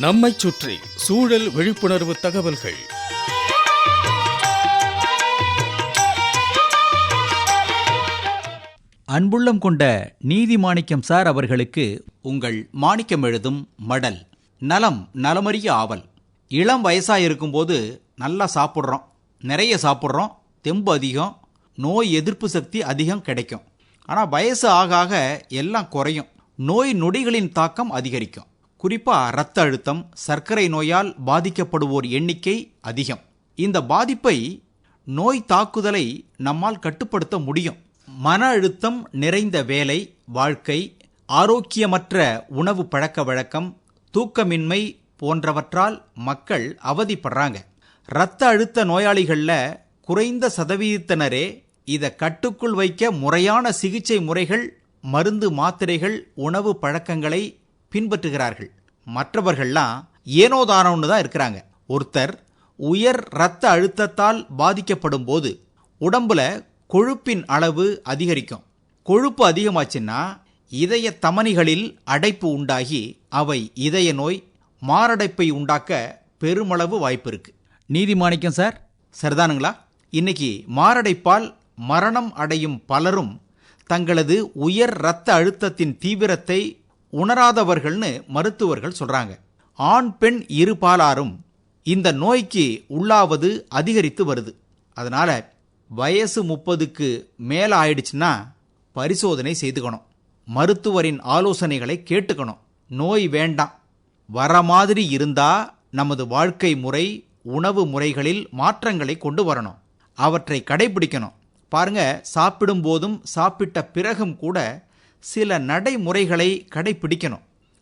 நம்மைச் சுற்றி சூழல் விழிப்புணர்வு தகவல்கள். அன்புள்ளம் கொண்ட நீதி மாணிக்கம் சார் அவர்களுக்கு உங்கள் மாணிக்கம் எழுதும் மடல். நலம் நலமறிய ஆவல். இளம் வயசாக இருக்கும்போது நல்லா சாப்பிட்றோம். நிறைய சாப்பிட்றோம். தெம்பு அதிகம். நோய் எதிர்ப்பு சக்தி அதிகம் கிடைக்கும். ஆனால் வயசு ஆக ஆக எல்லாம் குறையும். நோய் நொடிகளின் தாக்கம் அதிகரிக்கும். குறிப்பாக இரத்த அழுத்தம் சர்க்கரை நோயால் பாதிக்கப்படுவோர் எண்ணிக்கை அதிகம். இந்த பாதிப்பை நோய் தாக்குதலை நம்மால் கட்டுப்படுத்த முடியும். மன அழுத்தம் நிறைந்த வேலை வாழ்க்கை ஆரோக்கியமற்ற உணவு பழக்க வழக்கம் தூக்கமின்மை போன்றவற்றால் மக்கள் அவதிப்படுறாங்க. இரத்த அழுத்த நோயாளிகளில் குறைந்த சதவீதத்தினரே இதை கட்டுக்குள் வைக்க முறையான சிகிச்சை முறைகள் மருந்து மாத்திரைகள் உணவு பழக்கங்களை பின்பற்றுகிறார்கள். மற்றவர்கள்லாம் ஏனோதானோன்னு தான் இருக்கிறாங்க. ஒருத்தர் உயர் இரத்த அழுத்தத்தால் பாதிக்கப்படும் போது உடம்புல கொழுப்பின் அளவு அதிகரிக்கும். கொழுப்பு அதிகமாச்சுன்னா இதய தமனிகளில் அடைப்பு உண்டாகி அவை இதய நோய் மாரடைப்பை உண்டாக்க பெருமளவு வாய்ப்பு இருக்கு நீதிமாணிக்கம் சார். சரிதானுங்களா? இன்னைக்கு மாரடைப்பால் மரணம் அடையும் பலரும் தங்களது உயர் இரத்த அழுத்தத்தின் தீவிரத்தை உணராதவர்கள்னு மருத்துவர்கள் சொல்றாங்க. ஆண் பெண் இரு பாலாரும் இந்த நோய்க்கு உள்ளாவது அதிகரித்து வருது. அதனால வயசு முப்பதுக்கு மேல ஆயிடுச்சுன்னா பரிசோதனை செய்துக்கணும். மருத்துவரின் ஆலோசனைகளை கேட்டுக்கணும். நோய் வேண்டாம். வர மாதிரி இருந்தா நமது வாழ்க்கை முறை உணவு முறைகளில் மாற்றங்களை கொண்டு வரணும். அவற்றை கடைபிடிக்கணும். பாருங்க சாப்பிடும் போதும் சாப்பிட்ட பிறகும் கூட சில நடைமுறைகளை கடைபிடிக்கணும்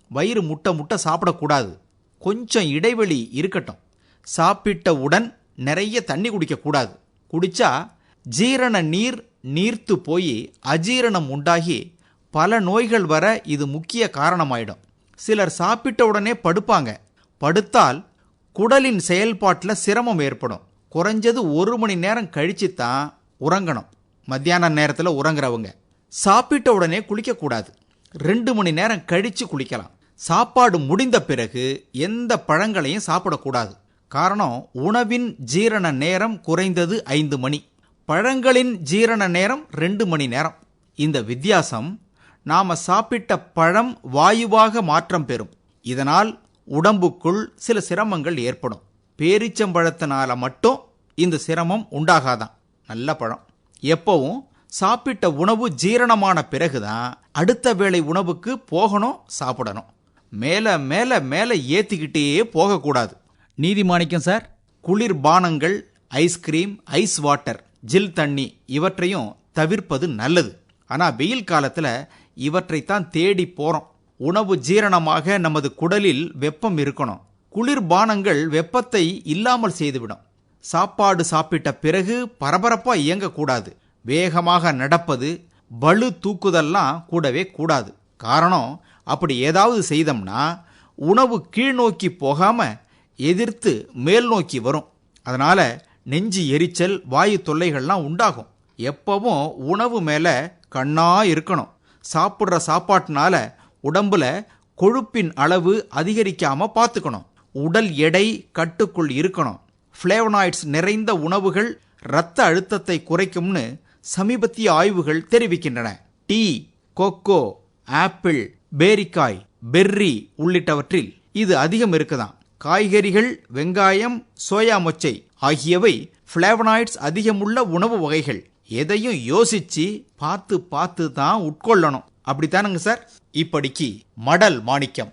வயிறு முட்டை முட்டை சாப்பிடக்கூடாது. கொஞ்சம் இடைவெளி இருக்கட்டும். சாப்பிட்ட உடன் நிறைய தண்ணி குடிக்கக்கூடாது. குடிச்சா ஜீரண நீர் நீர்த்து போய் அஜீரணம் உண்டாகி பல நோய்கள் வர இது முக்கிய காரணமாயிடும். சிலர் சாப்பிட்ட உடனே படுப்பாங்க. படுத்தால் குடலின் செயல்பாட்டில் சிரமம் ஏற்படும். குறைஞ்சது ஒரு மணி நேரம் கழிச்சு தான் உறங்கணும். மத்தியான நேரத்தில் உறங்குறவங்க. சாப்பிட்ட உடனே குளிக்கக்கூடாது. ரெண்டு மணி நேரம் கழித்து குளிக்கலாம். சாப்பாடு முடிந்த பிறகு எந்த பழங்களையும் சாப்பிடக்கூடாது. காரணம் உணவின் ஜீரண நேரம் குறைந்தது ஐந்து மணி. பழங்களின் ஜீரண நேரம் ரெண்டு மணி நேரம். இந்த வித்தியாசம் நாம் சாப்பிட்ட பழம் வாயுவாக மாற்றம் பெறும். இதனால் உடம்புக்குள் சில சிரமங்கள் ஏற்படும். பேரிச்சம்பழத்தினால மட்டும் இந்த சிரமம் உண்டாகாதான். நல்ல பழம். எப்பவும் சாப்பிட்ட உணவு ஜீரணமான பிறகுதான் அடுத்த வேளை உணவுக்கு போகணும் சாப்பிடணும். மேல மேல மேல ஏத்திக்கிட்டே போகக்கூடாது. நீதிமாணிக்கம் சார். குளிர் பானங்கள் ஐஸ்கிரீம் ஐஸ் வாட்டர் ஜில் தண்ணி இவற்றையும் தவிர்ப்பது நல்லது. ஆனால் வெயில் காலத்தில் இவற்றைத்தான் தேடி போகிறோம் உணவு ஜீரணமாக நமது குடலில் வெப்பம் இருக்கணும். குளிர் பானங்கள் வெப்பத்தை இல்லாமல் செய்துவிடும். சாப்பாடு சாப்பிட்ட பிறகு பரபரப்பா இயங்கக்கூடாது. வேகமாக நடப்பது பளு தூக்குதல்லாம் கூடவே கூடாது. காரணம் அப்படி ஏதாவது செய்தோம்னா உணவு கீழ்நோக்கி போகாமல் எதிர்த்து மேல் நோக்கி வரும். அதனால் நெஞ்சு எரிச்சல் வாயு தொல்லைகள்லாம் உண்டாகும். எப்பவும் உணவு மேலே கண்ணாக இருக்கணும். சாப்பிட்ற சாப்பாட்டினால உடம்புல கொழுப்பின் அளவு அதிகரிக்காமல் பார்த்துக்கணும் உடல் எடை கட்டுக்குள் இருக்கணும். ஃப்ளேவனாய்ட்ஸ் நிறைந்த உணவுகள் இரத்த அழுத்தத்தை குறைக்கும்னு சமீபத்திய ஆய்வுகள் தெரிவிக்கின்றன. டீ கொக்கோ ஆப்பிள் பேரிக்காய் பெர்ரி உள்ளிட்டவற்றில் இது அதிகம் இருக்குதான் காய்கறிகள் வெங்காயம் சோயா மொச்சை ஆகியவை பிளேவனாய்ட்ஸ் அதிகமுள்ள உணவு வகைகள். எதையும் யோசிச்சு பார்த்து பார்த்து தான் உட்கொள்ளணும். அப்படித்தானுங்க சார்? இப்படிக்கு மடல் மாணிக்கம்.